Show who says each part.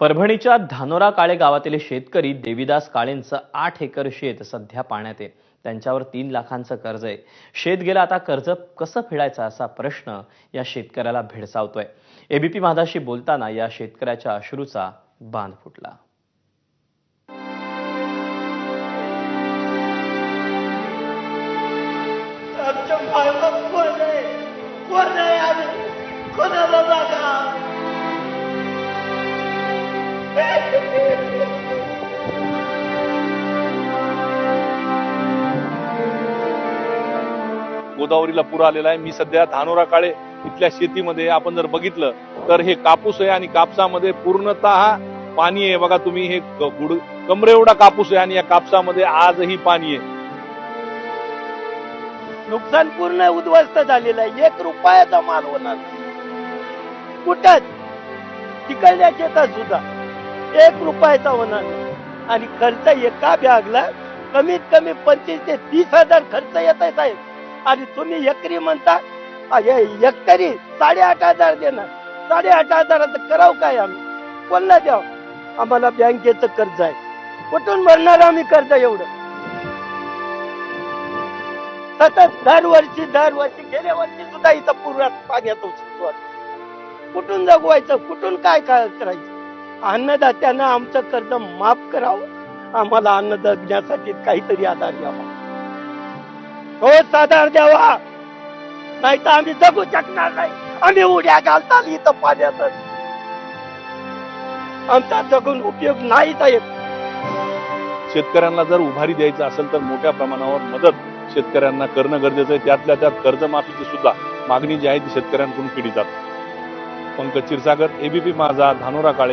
Speaker 1: परभणीच्या धानोरा काळे गावातील शेतकरी देविदास काळेंचं आठ एकर शेत सध्या पाण्यात आहे. त्यांच्यावर तीन लाखांचं कर्ज आहे. शेत गेला आता कर्ज कसं फेडायचं असा प्रश्न या शेतकऱ्याला भेडसावतोय. एबीपी माधाशी बोलताना या शेतकऱ्याच्या अश्रूचा बांध फुटला.
Speaker 2: कोणाला
Speaker 3: गोदावरीला पूर आलेला आहे. मी सध्या धानोरा काळे इथल्या शेतीमध्ये आपण जर बघितलं तर हे कापूस आहे आणि कापसामध्ये पूर्णतः पाणी आहे. बघा तुम्ही हे गुड कमरे एवढा कापूस आहे आणि या कापसामध्ये आजही पाणी आहे.
Speaker 2: नुकसान पूर्ण उद्ध्वस्त झालेलं आहे. एक रुपयाचा माल होणार कुठंच. तिकडल्या शेतात सुद्धा एक रुपयाचा होणार आणि खर्च एका बॅगला कमीत कमी पंचवीस ते तीस हजार खर्च येत आहे साहेब. आणि तुम्ही एकरी म्हणता? एकरी साडेआठ हजार देणार. साडेआठ हजाराचं करावं काय आम्ही? कोणला द्याव? आम्हाला बँकेचं कर्ज आहे. कुठून भरणार आम्ही कर्ज एवढं? सतत दरवर्षी दरवर्षी गेल्या वर्षी सुद्धा इथं पुरात पाण्यात कुठून जगवायचं? कुठून काय काय करायचं? अन्नदात्यानं आमचं कर्ज माफ करावं. आम्हाला अन्न जगण्यासाठी काहीतरी आधार द्यावा. हो साधार द्यावा नाही तर आम्ही जगू शकणार नाही. आम्ही उड्या घालताल इथं पाण्यात आमचा जगून उपयोग नाही साहेब
Speaker 3: शेतकऱ्यांना जर उभारी द्यायचं असेल तर मोठ्या प्रमाणावर मदत शेतकऱ्यांना करणं गरजेचं आहे. त्यातल्या त्यात कर्जमाफीची सुद्धा मागणी जी आहे ती शेतकऱ्यांकडून केली जाते. पंकज क्षीरसागर एबीपी माझा धानोरा काळे.